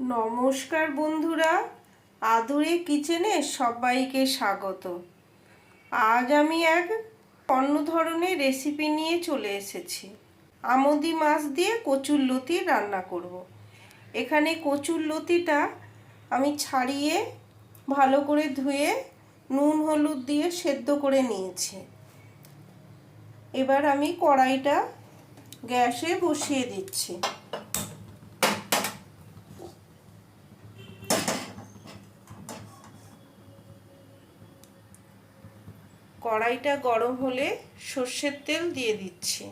নমস্কার বন্ধুরা, আদুরে কিচেনে সবাইকে স্বাগত। আজ আমি এক অন্য ধরনের রেসিপি নিয়ে চলে এসেছি। আমদি মাছ দিয়ে কচুর লতি রান্না করব। এখানে কচুর লতিটা আমি ছাড়িয়ে, ভালো করে ধুয়ে, নুন, হলুদ দিয়ে সেদ্ধ করে নিয়েছি। এবার আমি কড়াইটা গ্যাসে বসিয়ে দিচ্ছি। কড়াইটা গরম হলে সর্ষের তেল দিয়ে দিচ্ছি।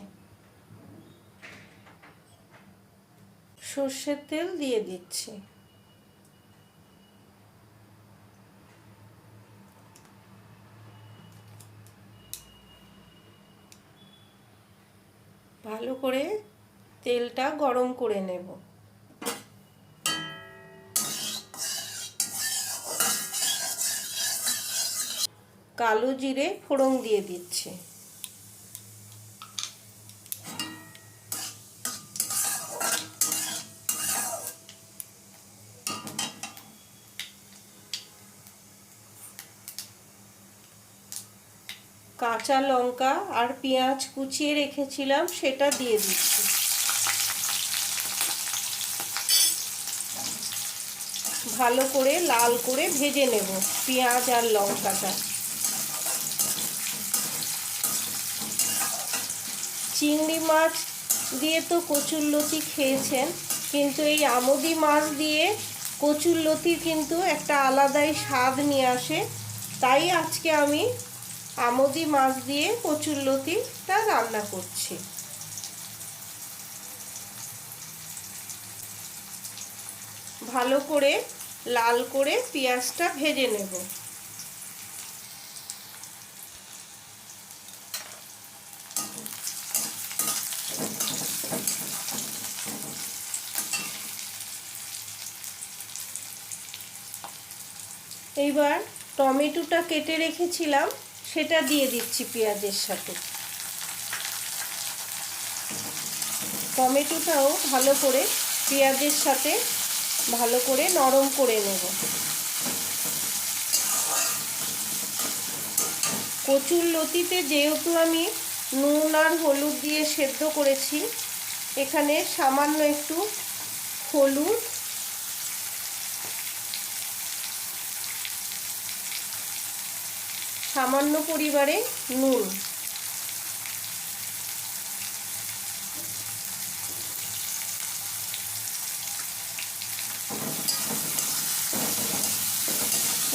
সর্ষের তেল দিয়ে দিচ্ছি। ভালো করে তেলটা গরম করে নেব। কালো জিরে ফোড়ন দিয়ে দিচ্ছে। কাঁচা লঙ্কা আর পেঁয়াজ কুচিয়ে রেখেছিলাম, সেটা দিয়ে দিচ্ছি। ভালো করে লাল করে ভেজে নেব পেঁয়াজ আর লঙ্কাটা। চিংড়ি মাছ দিয়ে তো কচুরলতি খেয়েছেন, কিন্তু এই আমদি মাছ দিয়ে কচুরলতির কিন্তু একটা আলাদাই স্বাদ নিয়ে আসে। তাই আজকে আমি আমদি মাছ দিয়ে কচুরলতিটা রান্না করছি। ভালো করে লাল করে পেঁয়াজটা ভেজে নেব। এইবার টমেটোটা কেটে রেখেছিলাম, সেটা দিয়ে দিচ্ছি পেঁয়াজের সাথে। টমেটোটাও ভালো করে পেঁয়াজের সাথে ভালো করে নরম করে নেব। কচুর লতিতে যেহেতু আমি নুন আর হলুদ দিয়ে সেদ্ধ করেছি, এখানে সামান্য একটু হলুদ সামান্য পরিবারে নুন।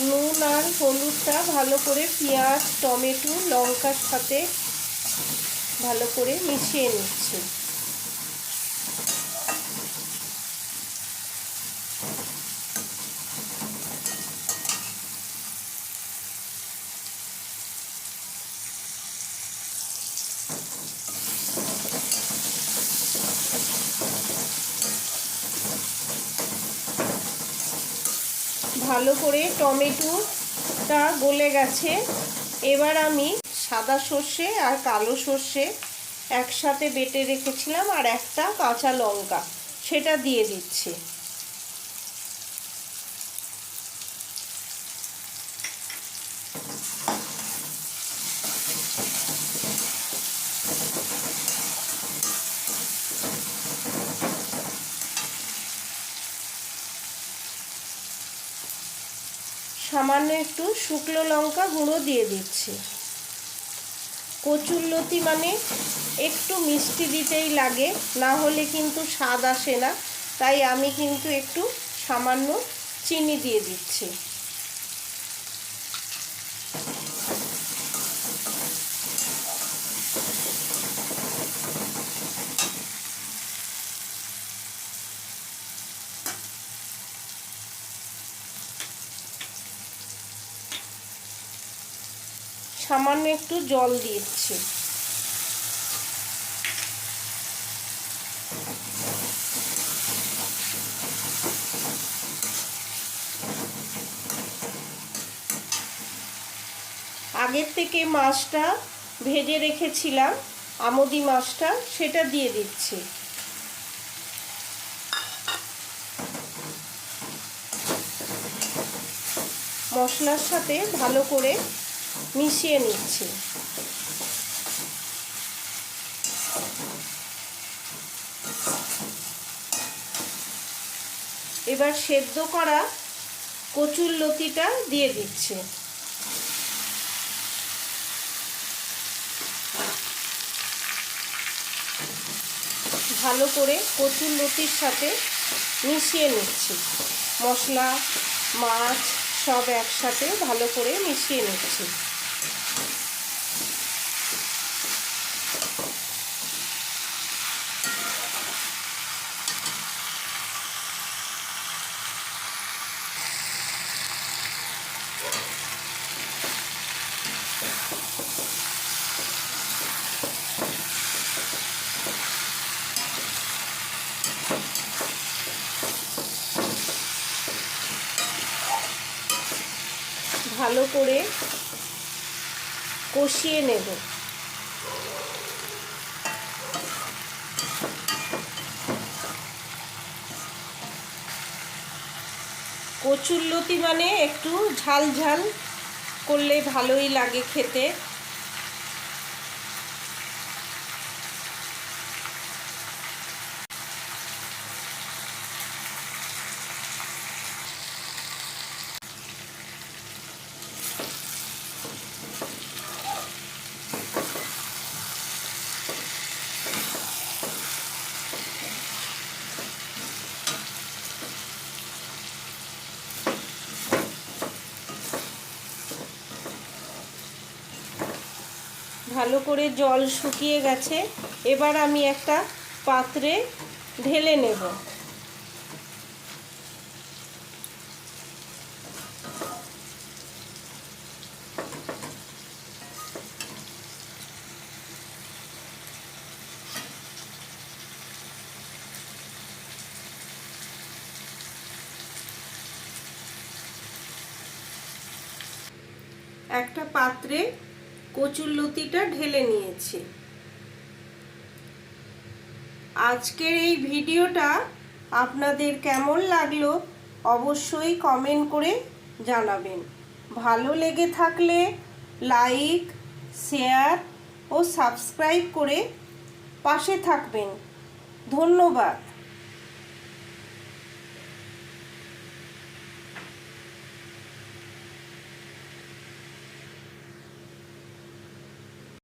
নুন আর হলুদটা ভালো করে পেঁয়াজ, টমেটো, লঙ্কার সাথে ভালো করে মিশিয়ে নিচ্ছি। ভালো করে টমেটোটা গলে গেছে। এবার আমি সাদা সর্ষে আর কালো সর্ষে একসাথে বেটে রেখেছিলাম আর একটা কাঁচা লঙ্কা, সেটা দিয়ে দিচ্ছি। সামান্য একটু শুকনো লঙ্কা গুঁড়ো দিয়ে দিচ্ছি। কচুর লতি মানে একটু মিষ্টি দিতেই লাগে, না হলে কিন্তু স্বাদ আসে না। তাই আমি কিন্তু একটু সামান্য চিনি দিয়ে দিচ্ছি। সামান্য একটু জল দিচ্ছি। আগের থেকে মাছটা ভেজে রেখেছিলাম, আমদি মাছটা, সেটা দিয়ে দিচ্ছি। মশলার সাথে ভালো করে মিশিয়ে নিচ্ছি। এবার সেদ্ধ করা কচুর লতিটা দিয়ে দিচ্ছে। ভালো করে কচুর লতির সাথে মিশিয়ে নিচ্ছি। মশলা, মাছ সব একসাথে ভালো করে মিশিয়ে নিচ্ছি। ভালো করে কষিয়ে নেব। কচুরলতি মানে একটু ঝাল ঝাল করলে ভালোই লাগে খেতে। ভালো করে জল শুকিয়ে গেছে। এবার আমি একটা পাত্রে ঢেলে নেব। একটা পাত্রে কচুর লতিটা ঢেলে নিয়েছি। আজকের এই ভিডিওটা আপনাদের কেমন লাগল অবশ্যই কমেন্ট করে জানাবেন। ভালো লেগে থাকলে লাইক, শেয়ার ও সাবস্ক্রাইব করে পাশে থাকবেন। ধন্যবাদ।